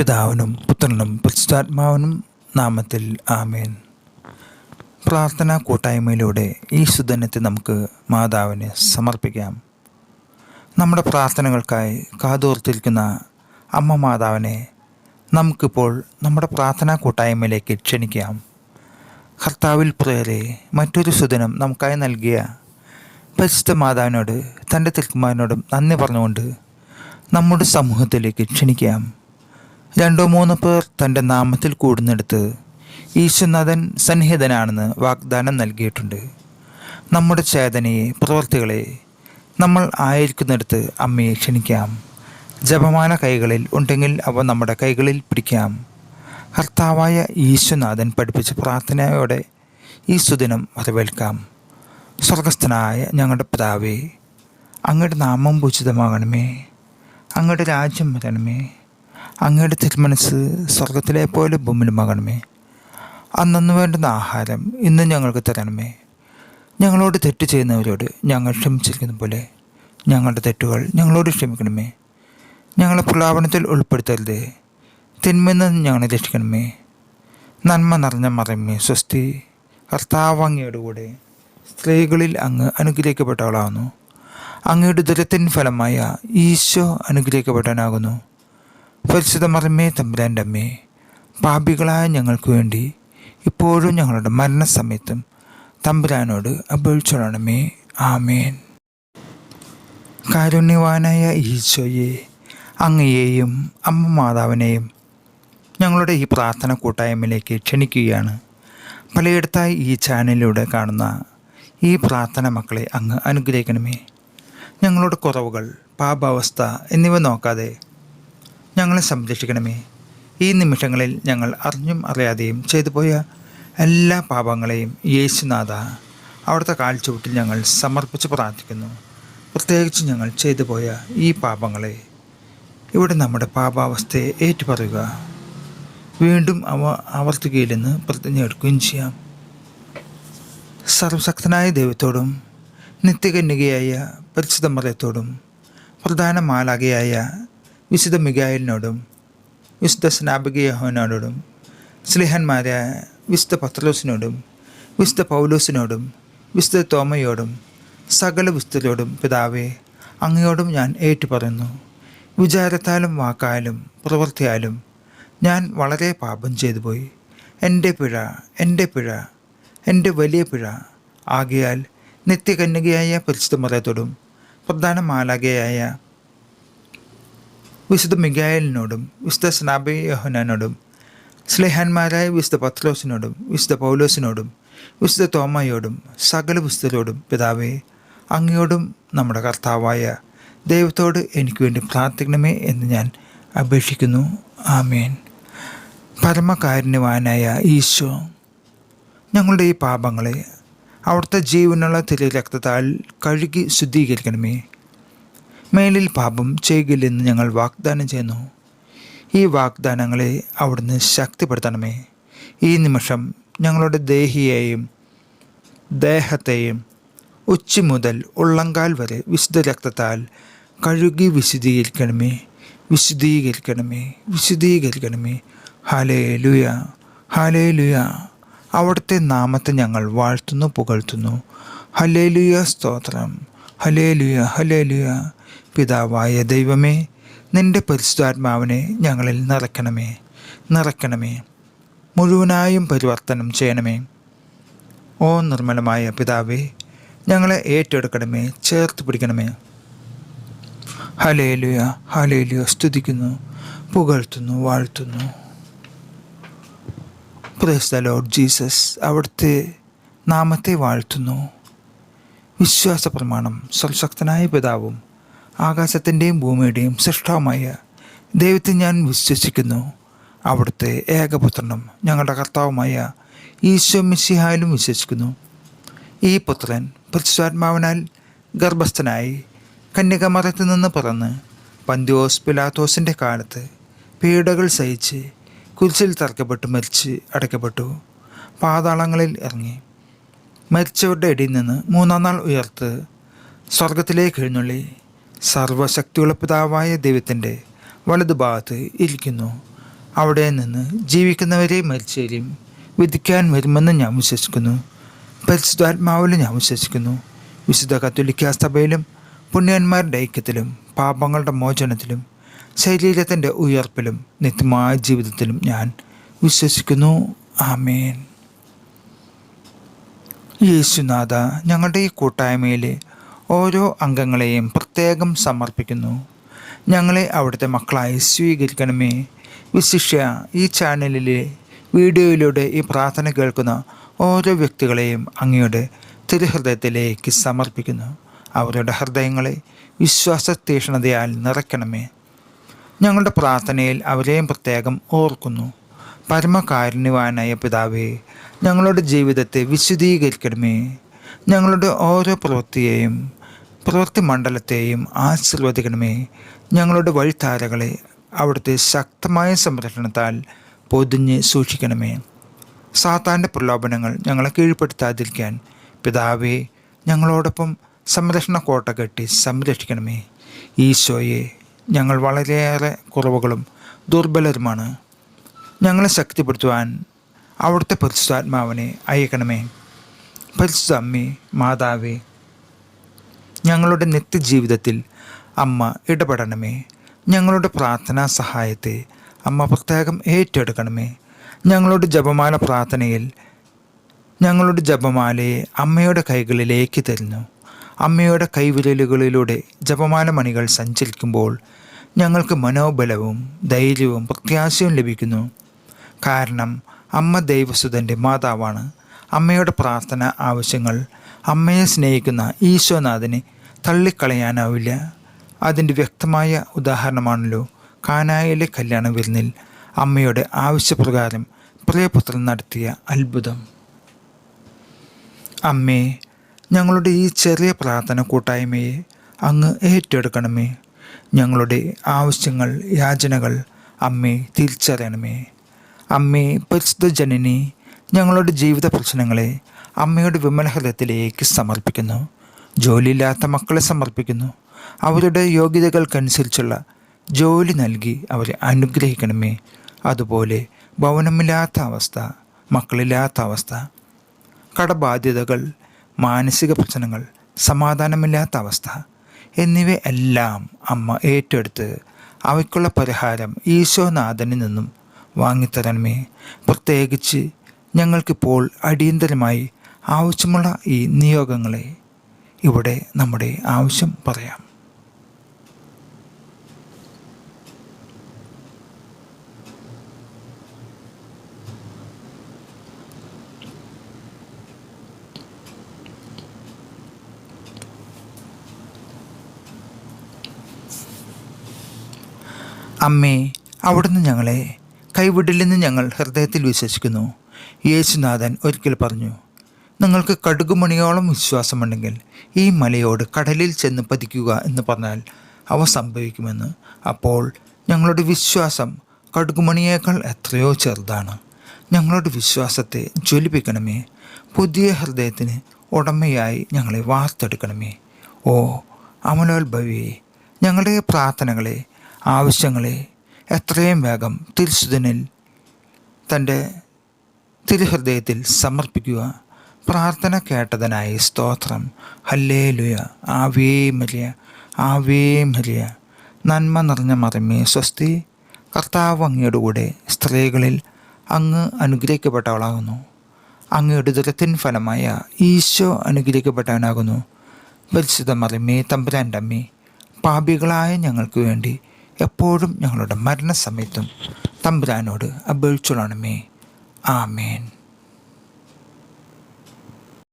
പിതാവിനും പുത്രനും പുസ്താത്മാവിനും നാമത്തിൽ ആമേൻ. പ്രാർത്ഥനാ കൂട്ടായ്മയിലൂടെ ഈ സുദിനത്തെ നമുക്ക് മാതാവിനെ സമർപ്പിക്കാം. നമ്മുടെ പ്രാർത്ഥനകൾക്കായി കാതോർത്തിരിക്കുന്ന അമ്മ മാതാവിനെ നമുക്കിപ്പോൾ നമ്മുടെ പ്രാർത്ഥനാ കൂട്ടായ്മയിലേക്ക് ക്ഷണിക്കാം. കർത്താവിൽ പ്രേരെ മറ്റൊരു സുദിനം നമുക്കായി നൽകിയ പരിശുദ്ധ മാതാവിനോട് തന്റെ തിരുക്കുമാരനോടും നന്ദി പറഞ്ഞുകൊണ്ട് നമ്മുടെ സമൂഹത്തിലേക്ക് ക്ഷണിക്കാം. രണ്ടോ മൂന്നോ പേർ തന്റെ നാമത്തിൽ കൂടുന്നിടത്ത് ഈശ്വനാഥൻ സന്നിഹിതനാണെന്ന് വാഗ്ദാനം നൽകിയിട്ടുണ്ട്. നമ്മുടെ ചേതനയെ പ്രവൃത്തികളെ നമ്മൾ ആയിരിക്കുന്നിടത്ത് അമ്മയെ ക്ഷണിക്കാം. ജപമാന കൈകളിൽ ഉണ്ടെങ്കിൽ അവ നമ്മുടെ കൈകളിൽ പിടിക്കാം. കർത്താവായ ഈശ്വനാഥൻ പഠിപ്പിച്ച പ്രാർത്ഥനയോടെ ഈ സുദിനം വരവേൽക്കാം. സ്വർഗസ്ഥനായ ഞങ്ങളുടെ പിതാവേ അങ്ങയുടെ നാമം പൂജിതമാകണമേ. അങ്ങയുടെ രാജ്യം വരണമേ. അങ്ങയുടെ തിരുമനസ് സ്വർഗത്തിലെ പോലെ ഭൂമിയിലുമാകണമേ അന്നു വേണ്ടുന്ന ആഹാരം ഇന്ന് ഞങ്ങൾക്ക് തരണമേ. ഞങ്ങളോട് തെറ്റ് ചെയ്യുന്നവരോട് ഞങ്ങൾ ക്ഷമിച്ചിരിക്കുന്ന പോലെ ഞങ്ങളുടെ തെറ്റുകൾ ഞങ്ങളോട് ക്ഷമിക്കണമേ. ഞങ്ങളെ പ്രലാപനത്തിൽ ഉൾപ്പെടുത്തരുതേ. തിന്മെന്ന് ഞങ്ങളെ രക്ഷിക്കണമേ. നന്മ നിറഞ്ഞ മറമേ സ്വസ്തി. കർത്താവ് കൂടെ സ്ത്രീകളിൽ അങ്ങ് അനുഗ്രഹിക്കപ്പെട്ടവളാകുന്നു. അങ്ങയുടെ ദുരത്തിൻ ഫലമായ ഈശോ അനുഗ്രഹിക്കപ്പെട്ടവനാകുന്നു. പരിശുദ്ധ മറമേ തമ്പുരാന്റെ അമ്മേ പാപികളായ ഞങ്ങൾക്ക് വേണ്ടി ഇപ്പോഴും ഞങ്ങളുടെ മരണസമയത്തും തമ്പുരാനോട് അപേക്ഷിച്ചോളണമേ. ആമേൻ. കാരുണ്യവാനായ ഈശോയെ അങ്ങയെയും അമ്മ മാതാവിനെയും ഞങ്ങളുടെ ഈ പ്രാർത്ഥന കൂട്ടായ്മയിലേക്ക് ക്ഷണിക്കുകയാണ്. പലയിടത്തായി ഈ ചാനലിലൂടെ കാണുന്ന ഈ പ്രാർത്ഥന മക്കളെ അങ്ങ് അനുഗ്രഹിക്കണമേ. ഞങ്ങളുടെ കുറവുകൾ പാപാവസ്ഥ എന്നിവ നോക്കാതെ ഞങ്ങളെ സംരക്ഷിക്കണമേ. ഈ നിമിഷങ്ങളിൽ ഞങ്ങൾ അറിഞ്ഞും അറിയാതെയും ചെയ്തു പോയ എല്ലാ പാപങ്ങളെയും യേശുനാഥ അവിടുത്തെ കാൽച്ചുവട്ടിൽ ഞങ്ങൾ സമർപ്പിച്ച് പ്രാർത്ഥിക്കുന്നു. പ്രത്യേകിച്ച് ഞങ്ങൾ ചെയ്തു പോയ ഈ പാപങ്ങളെ ഇവിടെ നമ്മുടെ പാപാവസ്ഥയെ ഏറ്റുപറയുക. വീണ്ടും അവ ആവർത്തിക്കുകയില്ലെന്ന് പ്രതിജ്ഞ എടുക്കുകയും ചെയ്യാം. സർവശക്തനായ ദൈവത്തോടും നിത്യകന്യകയായ പരിശുദ്ധ മറയത്തോടും പ്രധാന മാലാകയായ വിശുദ്ധ മികായലിനോടും വിശുദ്ധ സ്നാപകയഹോനോടും സ്ലിഹന്മാരായ വിശുദ്ധ പത്രലോസിനോടും വിശുദ്ധ പൗലോസിനോടും വിശുദ്ധ തോമയോടും സകല വിശുദ്ധരോടും പിതാവേ അങ്ങയോടും ഞാൻ ഏറ്റുപറയുന്നു. വിചാരത്താലും വാക്കാലും പ്രവൃത്തിയാലും ഞാൻ വളരെ പാപം ചെയ്തു പോയി എന്റെ പിഴ എന്റെ പിഴ എന്റെ വലിയ പിഴ. ആകയാൽ നിത്യകന്യകയായ പരിശുദ്ധ മതത്തോടും പ്രധാന മാലാകയായ വിശുദ്ധ മിഗായലിനോടും വിശുദ്ധ സ്നാബയോഹനോടും സ്ലേഹന്മാരായ വിശുദ്ധ പത്രോസിനോടും വിശുദ്ധ പൗലോസിനോടും വിശുദ്ധ തോമയോടും സകല വിശുദ്ധരോടും പിതാവേ അങ്ങയോടും നമ്മുടെ കർത്താവായ ദൈവത്തോട് എനിക്ക് വേണ്ടി പ്രാർത്ഥിക്കണമേ എന്ന് ഞാൻ അപേക്ഷിക്കുന്നു. ആമേൻ. പരമകാരുണ്യവാനായ ഈശോ ഞങ്ങളുടെ ഈ പാപങ്ങളെ അവിടുത്തെ ജീവനുള്ള തിരി രക്തത്താൽ കഴുകി ശുദ്ധീകരിക്കണമേ. മേലിൽ പാപം ചെയ്യുകയില്ലെന്ന് ഞങ്ങൾ വാഗ്ദാനം ചെയ്യുന്നു. ഈ വാഗ്ദാനങ്ങളെ അവിടുന്ന് ശക്തിപ്പെടുത്തണമേ. ഈ നിമിഷം ഞങ്ങളുടെ ദേഹിയെയും ദേഹത്തെയും ഉച്ച മുതൽ ഉള്ളങ്കാൽ വരെ വിശുദ്ധ രക്തത്താൽ കഴുകി വിശദീകരിക്കണമേ വിശദീകരിക്കണമേ വിശദീകരിക്കണമേ ഹാലേ ലുയ ഹാലേ ലുയ അവിടുത്തെ നാമത്തെ ഞങ്ങൾ വാഴ്ത്തുന്നു പുകഴ്ത്തുന്നു. ഹലേ ലുയ സ്തോത്രം. ഹലേ ലുയ ഹലേ ലുയ പിതാവായ ദൈവമേ നിന്റെ പരിശുദ്ധാത്മാവിനെ ഞങ്ങളിൽ നിറയ്ക്കണമേ നിറയ്ക്കണമേ. മുഴുവനായും പരിവർത്തനം ചെയ്യണമേ. ഓ നിർമ്മലമായ പിതാവേ ഞങ്ങളെ ഏറ്റെടുക്കണമേ ചേർത്ത് പിടിക്കണമേ. ഹലേലുയ ഹലേലുയ സ്തുതിക്കുന്നു പുകഴ്ത്തുന്നു വാഴ്ത്തുന്നു. പ്രേസ് ജീസസ് അവിടുത്തെ നാമത്തെ വാഴ്ത്തുന്നു. വിശ്വാസ പ്രമാണം സർശക്തനായ പിതാവും ആകാശത്തിന്റെയും ഭൂമിയുടെയും സൃഷ്ടാവുമായ ദൈവത്തെ ഞാൻ വിശ്വസിക്കുന്നു. അവിടുത്തെ ഏകപുത്രനും ഞങ്ങളുടെ കർത്താവുമായ ഈശോ മിസ്സിഹായാലും വിശ്വസിക്കുന്നു. ഈ പുത്രൻ പരിശുദ്ധാത്മാവിനാൽ ഗർഭസ്ഥനായി കന്യകമരത്തിൽ നിന്ന് പറന്ന് പന്തിയോസ് പിലാത്തോസിന്റെ കാലത്ത് പീഡകൾ സഹിച്ച് കുരിശിൽ തറക്കപ്പെട്ട് മരിച്ച് അടയ്ക്കപ്പെട്ടു. പാതാളങ്ങളിൽ ഇറങ്ങി. മരിച്ചവരുടെ ഇടയിൽ നിന്ന് മൂന്നാം നാൾ ഉയർത്ത് സ്വർഗത്തിലേക്ക് എഴുന്നള്ളി. സർവശക്തിയുള്ള പിതാവായ ദൈവത്തിന്റെ വലതുഭാഗത്ത് ഇരിക്കുന്നു. അവിടെ നിന്ന് ജീവിക്കുന്നവരെ മരിച്ചവരെയും വിധിക്കാൻ വരുമെന്ന് ഞാൻ വിശ്വസിക്കുന്നു. പരിശുദ്ധാത്മാവിലും ഞാൻ വിശ്വസിക്കുന്നു. വിശുദ്ധ കത്തോലിക്ക സഭയിലും പുണ്യന്മാരുടെ ഐക്യത്തിലും പാപങ്ങളുടെ മോചനത്തിലും ശരീരത്തിന്റെ ഉയർപ്പിലും നിത്യമായ ജീവിതത്തിലും ഞാൻ വിശ്വസിക്കുന്നു. ആമേൻ. യേശുനാഥ ഞങ്ങളുടെ ഈ കൂട്ടായ്മയിലെ ഓരോ അംഗങ്ങളെയും പ്രത്യേകം സമർപ്പിക്കുന്നു. ഞങ്ങളെ അവിടുത്തെ മക്കളായി സ്വീകരിക്കണമേ. വിശിഷ്യ ഈ ചാനലിലെ വീഡിയോയിലൂടെ ഈ പ്രാർത്ഥന കേൾക്കുന്ന ഓരോ വ്യക്തികളെയും അങ്ങയുടെ തിരുഹൃദയത്തിലേക്ക് സമർപ്പിക്കുന്നു. അവരുടെ ഹൃദയങ്ങളെ വിശ്വാസ തീഷ്ണതയാൽ നിറയ്ക്കണമേ. ഞങ്ങളുടെ പ്രാർത്ഥനയിൽ അവരെയും പ്രത്യേകം ഓർക്കുന്നു. പരമകാരുണ്യവാനായ പിതാവേ ഞങ്ങളുടെ ജീവിതത്തെ വിശദീകരിക്കണമേ ഞങ്ങളുടെ ഓരോ പ്രവൃത്തിയെയും പ്രവൃത്തി മണ്ഡലത്തെയും ആശീർവദിക്കണമേ. ഞങ്ങളുടെ വഴിത്താരകളെ അവിടുത്തെ ശക്തമായ സംരക്ഷണത്താൽ പൊതിഞ്ഞ് സൂക്ഷിക്കണമേ. സാത്താന്റെ പ്രലോഭനങ്ങൾ ഞങ്ങളെ കീഴ്പ്പെടുത്താതിരിക്കാൻ പിതാവേ ഞങ്ങളോടൊപ്പം സംരക്ഷണ കോട്ട കെട്ടി സംരക്ഷിക്കണമേ. ഈശോയെ ഞങ്ങൾ വളരെയേറെ കുറവുകളും ദുർബലരുമാണ്. ഞങ്ങളെ ശക്തിപ്പെടുത്തുവാൻ അവിടുത്തെ പരിശുദ്ധാത്മാവിനെ അയക്കണമേ. പരിശുദ്ധ അമ്മേ മാതാവേ ഞങ്ങളുടെ നിത്യജീവിതത്തിൽ അമ്മ ഇടപെടണമേ. ഞങ്ങളുടെ പ്രാർത്ഥനാ സഹായത്തെ അമ്മ പ്രത്യേകം ഏറ്റെടുക്കണമേ. ഞങ്ങളുടെ ജപമാല പ്രാർത്ഥനയിൽ ഞങ്ങളുടെ ജപമാലയെ അമ്മയുടെ കൈകളിലേക്ക് തരുന്നു. അമ്മയുടെ കൈവിരലുകളിലൂടെ ജപമാല മണികൾ സഞ്ചരിക്കുമ്പോൾ ഞങ്ങൾക്ക് മനോബലവും ധൈര്യവും പ്രത്യാശയും ലഭിക്കുന്നു. കാരണം അമ്മ ദൈവസുതന്റെ മാതാവാണ്. അമ്മയുടെ പ്രാർത്ഥന ആവശ്യങ്ങൾ. അമ്മയെ സ്നേഹിക്കുന്ന ഈശോനാഥനെ തള്ളിക്കളയാനാവില്ല. അതിന്റെ വ്യക്തമായ ഉദാഹരണമാണല്ലോ കാനായിലെ കല്യാണ വിരുന്നിൽ അമ്മയുടെ ആവശ്യപ്രകാരം പ്രിയപുത്രൻ നടത്തിയ അത്ഭുതം. അമ്മേ ഞങ്ങളുടെ ഈ ചെറിയ പ്രാർത്ഥന കൂട്ടായ്മയെ അങ്ങ് ഏറ്റെടുക്കണമേ. ഞങ്ങളുടെ ആവശ്യങ്ങൾ യാചനകൾ അമ്മേ തിരിച്ചറിയണമേ. അമ്മേ പരിശുദ്ധ ജനനി ഞങ്ങളുടെ ജീവിത പ്രശ്നങ്ങളെ അമ്മയുടെ വിമലഹൃദയത്തിലേക്ക് സമർപ്പിക്കുന്നു. ജോലിയില്ലാത്ത മക്കളെ സമർപ്പിക്കുന്നു. അവരുടെ യോഗ്യതകൾക്കനുസരിച്ചുള്ള ജോലി നൽകി അവരെ അനുഗ്രഹിക്കണമേ. അതുപോലെ ഭവനമില്ലാത്ത അവസ്ഥ മക്കളില്ലാത്ത അവസ്ഥ കടബാധ്യതകൾ മാനസിക പ്രശ്നങ്ങൾ സമാധാനമില്ലാത്ത അവസ്ഥ എന്നിവയെല്ലാം അമ്മ ഏറ്റെടുത്ത് അവയ്ക്കുള്ള പരിഹാരം ഈശോനാഥനിൽ നിന്നും വാങ്ങിത്തരണമേ. പ്രത്യേകിച്ച് ഞങ്ങൾക്കിപ്പോൾ അടിയന്തരമായി ആവശ്യമുള്ള ഈ നിയോഗങ്ങളെ ഇവിടെ നമ്മുടെ ആവശ്യം പറയാം. അമ്മേ അവിടുന്ന് ഞങ്ങളെ കൈവിടില്ലെന്ന് ഞങ്ങൾ ഹൃദയത്തിൽ വിശ്വസിക്കുന്നു. യേശുനാഥൻ ഒരിക്കൽ പറഞ്ഞു നിങ്ങൾക്ക് കടുകുമണിയോളം വിശ്വാസമുണ്ടെങ്കിൽ ഈ മലയോട് കടലിൽ ചെന്ന് പതിക്കുക എന്ന് പറഞ്ഞാൽ അവ സംഭവിക്കുമെന്ന്. അപ്പോൾ ഞങ്ങളുടെ വിശ്വാസം കടുകുമണിയേക്കാൾ എത്രയോ ചെറുതാണ്. ഞങ്ങളുടെ വിശ്വാസത്തെ ജ്വലിപ്പിക്കണമേ. പുതിയ ഹൃദയത്തിന് ഉടമയായി ഞങ്ങളെ വാർത്തെടുക്കണമേ. ഓ അമലോത്ഭവിയെ ഞങ്ങളുടെ പ്രാർത്ഥനകളെ ആവശ്യങ്ങളെ എത്രയും വേഗം തിരിച്ചുതനിൽ തന്റെ തിരുഹൃദയത്തിൽ സമർപ്പിക്കുക. പ്രാർത്ഥന കേട്ടതിനായി സ്തോത്രം. ഹല്ലേ ലുയ ആവേ മരിയ. Ave Maria. നന്മ നിറഞ്ഞ മറിമേ സ്വസ്തി. കർത്താവ് അങ്ങയുടെ കൂടെ സ്ത്രീകളിൽ അങ്ങ് അനുഗ്രഹിക്കപ്പെട്ടവളാകുന്നു. അങ്ങയുടെ ദുരത്തിൻ ഫലമായ ഈശോ അനുഗ്രഹിക്കപ്പെട്ടവനാകുന്നു. പരിശുദ്ധ മറിമേ തമ്പുരാന്റെ അമ്മേ പാപികളായ ഞങ്ങൾക്ക് വേണ്ടി എപ്പോഴും ഞങ്ങളുടെ മരണസമയത്തും തമ്പുരാനോട് അപേക്ഷിച്ചോളണമേ. ആമേൻ